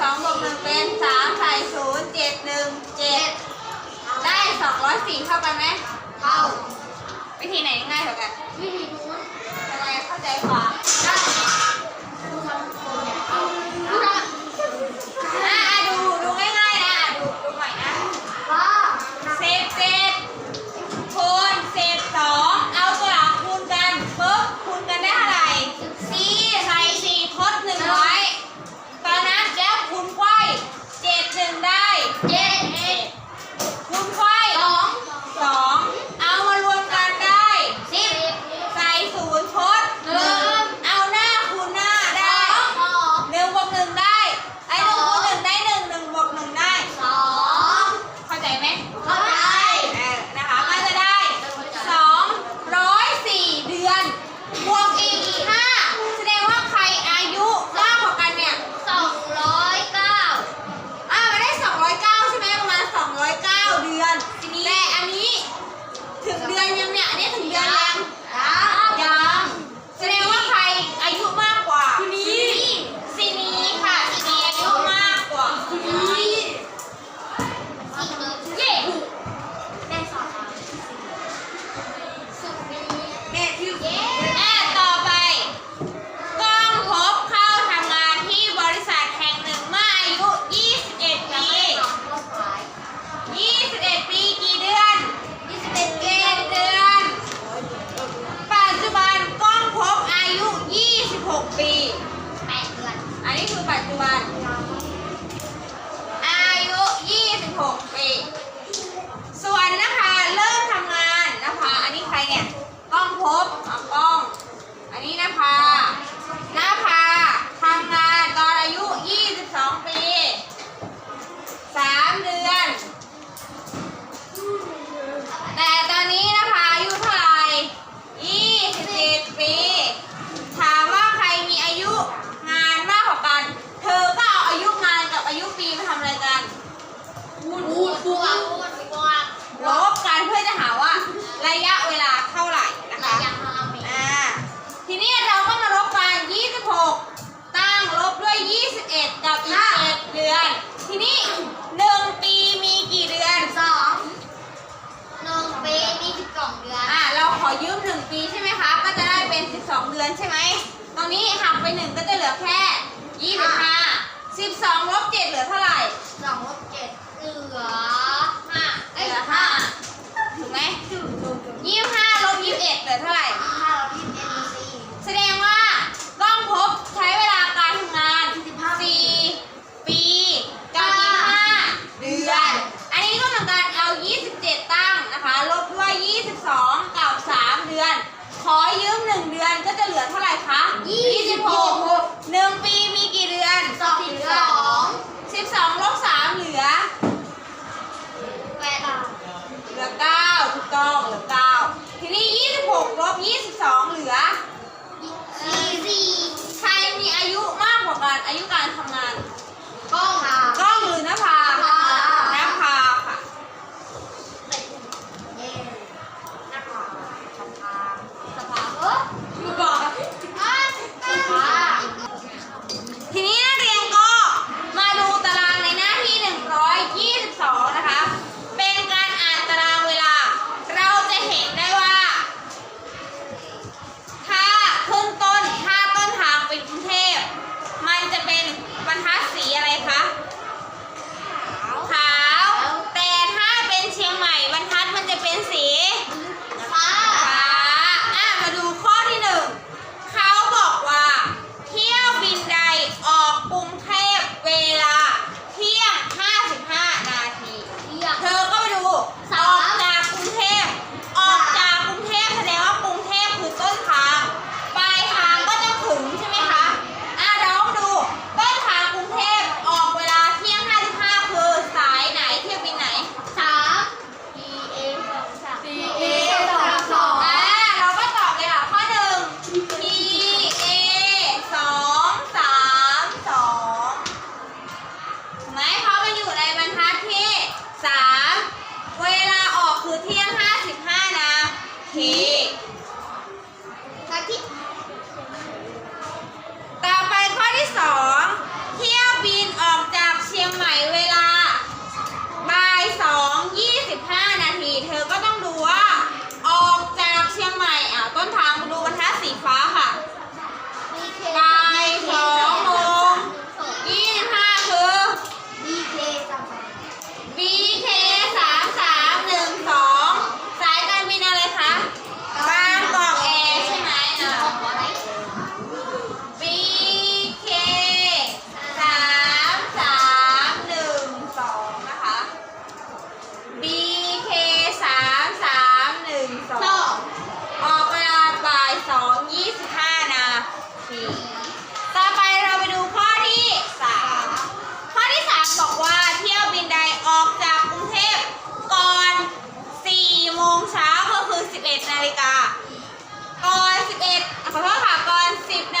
สองบวกหนึ่งเป็นสามใส่ศูนย์เจ็ดหนึ่งเจ็ดได้สองร้อยสี่เท่ากันไหมเท่า วิธีไหนง่ายกว่ากัน วิธี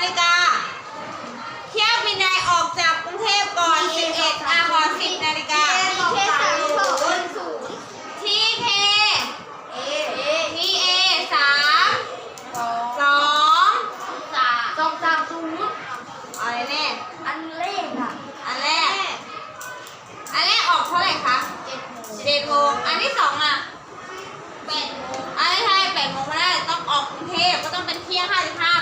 นาฬิกา เที่ยวบินใดออกจากกรุงเทพก่อน 11อะก่อน10นาฬิกา TK TA สามสองอะไรแน่อันแรก อันแรกออกเท่าไรคะ7โมงอันที่สองอะ อันนี้ใช่แปดโมงก็ได้ต้องออกกรุงเทพก็ต้องเป็นเที่ยงห้าสิบห้า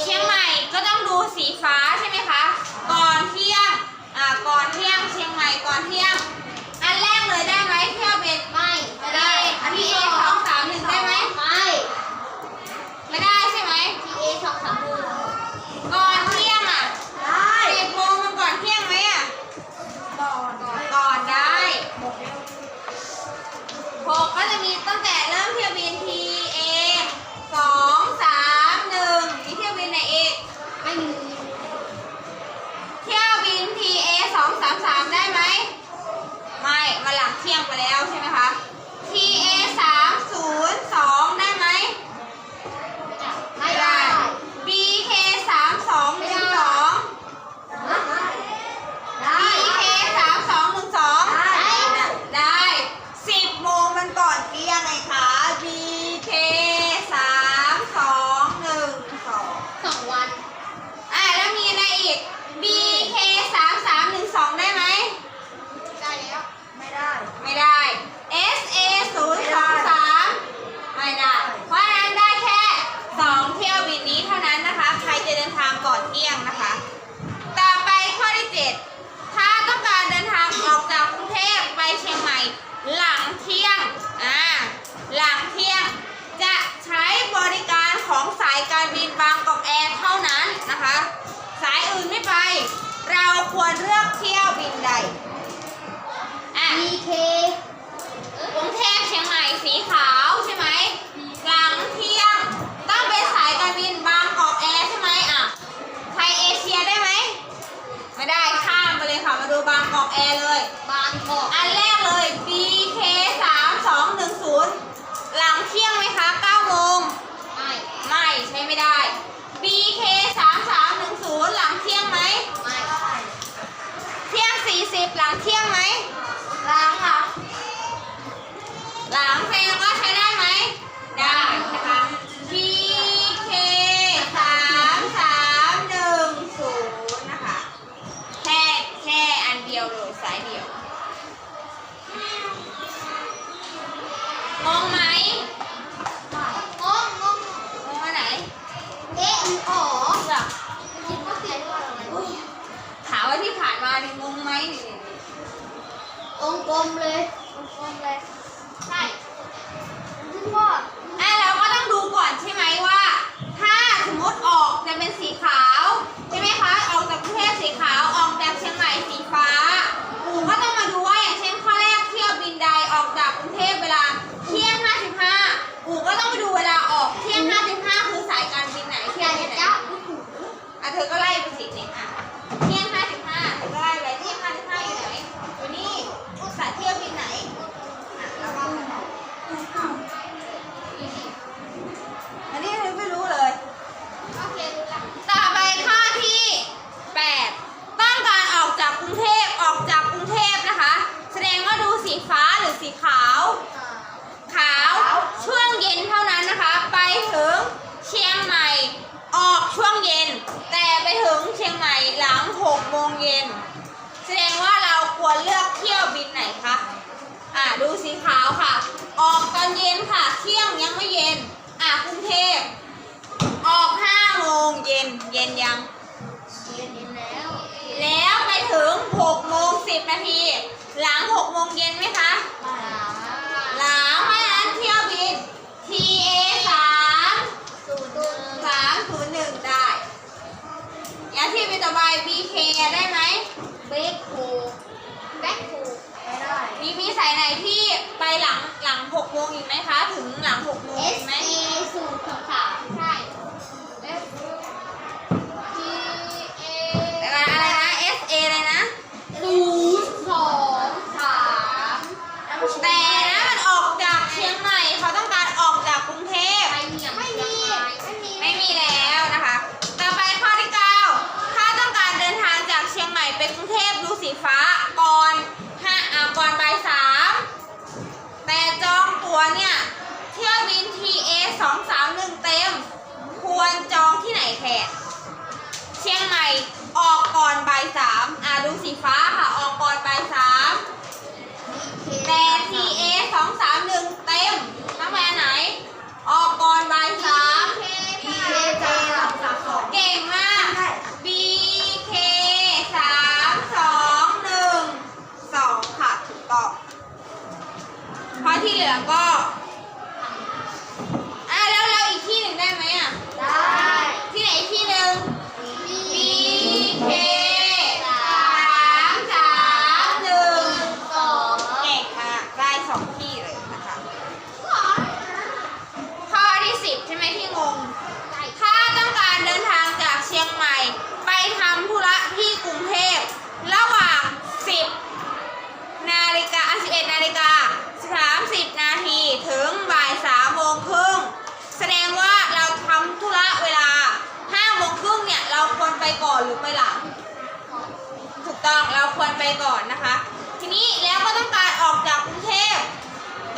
เชียงใหม่ก็ต้องดูสีฟ้าใช่ไหมคะ ก่อนเที่ยง อ่า ก่อนเที่ยง เชียงใหม่ก่อนเที่ยง หลังเที่ยงไหมหล้างค่ะลังแสดงว่ใช้ได้ไหมได้นะคะ PK สามสามหนึ่งศูนย์นะคะ แค่แค่อันเดียวสายเดียวงงไหมงงงงงงอัไหน เอ๊ะอ๋อคิดว่าเสียด้วยหรอถามว่าที่ผ่านมาเนี่งงไหมนี่ กลมๆเลยกลมเลย ใช่ซึ่งว่า อะเราก็ต้องดูก่อนใช่ไหมว่า ถ้าสมมติออกจะเป็นสีขาว ตั๋วเนี่ยเที่ยวบิน TA สองสามหนึ่งเต็ม ควรจองที่ไหนแขกเชียงใหม่ออกก่อนบ่ายสามอ่าดูสีฟ้าค่ะ ออกก่อนบ่ายสามแต่ TA 231 เต็มต้องไปอันไหน ออกก่อนบ่ายสาม 两个。 ก่อนหรือไปหลัง ถูกต้องเราควรไปก่อนนะคะ ทีนี้แล้วก็ต้องการออกจากกรุงเทพ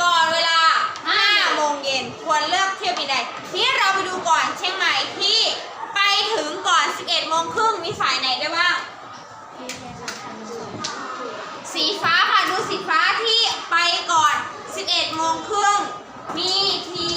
ก่อนเวลา5โมงเย็นควรเลือกเที่ยวบินใดที่เราไปดูก่อนเชียงใหม่ที่ไปถึงก่อน 11โมงครึ่งมีสายไหนได้บ้างสีฟ้าค่ะดูสีฟ้าที่ไปก่อน 11โมงครึ่งมีที